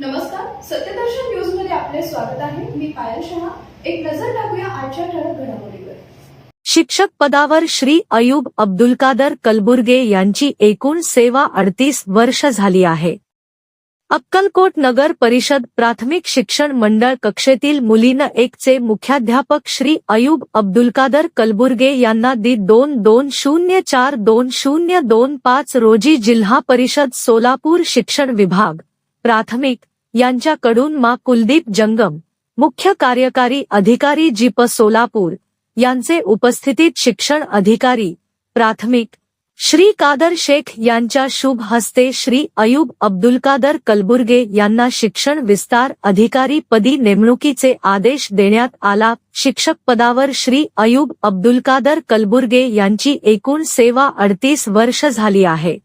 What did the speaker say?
नमस्कार सत्यदर्शन न्यूजमध्ये आपले स्वागत आहे. मी पायल शहा. एक नजर टाकूया आजच्या ठळक घडामोडीवर. शिक्षक पदावर श्री अयूब अब्दुल कादर कलबुर्गे यांची एकूण सेवा अडतीस वर्ष झाली आहे. अक्कलकोट नगर परिषद प्राथमिक शिक्षण मंडळ कक्षेतील मुलीनं एकचे मुख्याध्यापक श्री अयूब अब्दुल कादर कलबुर्गे यांना दि दोन दोन शून्य चार दोन शून्य दोन पाच रोजी जिल्हा परिषद सोलापूर शिक्षण विभाग. प्राथमिक यांच्याकडून मा कुलदीप जंगम मुख्य कार्यकारी अधिकारी जीप सोलापूर यांचे उपस्थितीत शिक्षण अधिकारी प्राथमिक श्री कादर शेख यांच्या शुभ हस्ते श्री अयूब अब्दुल कादर कलबुर्गे यांना शिक्षण विस्तार अधिकारी पदी नेमणुकीचे आदेश देण्यात आला. शिक्षक पदावर श्री अयूब अब्दुल कादर कलबुर्गे यांची एकूण सेवा अडतीस वर्ष झाली आहे.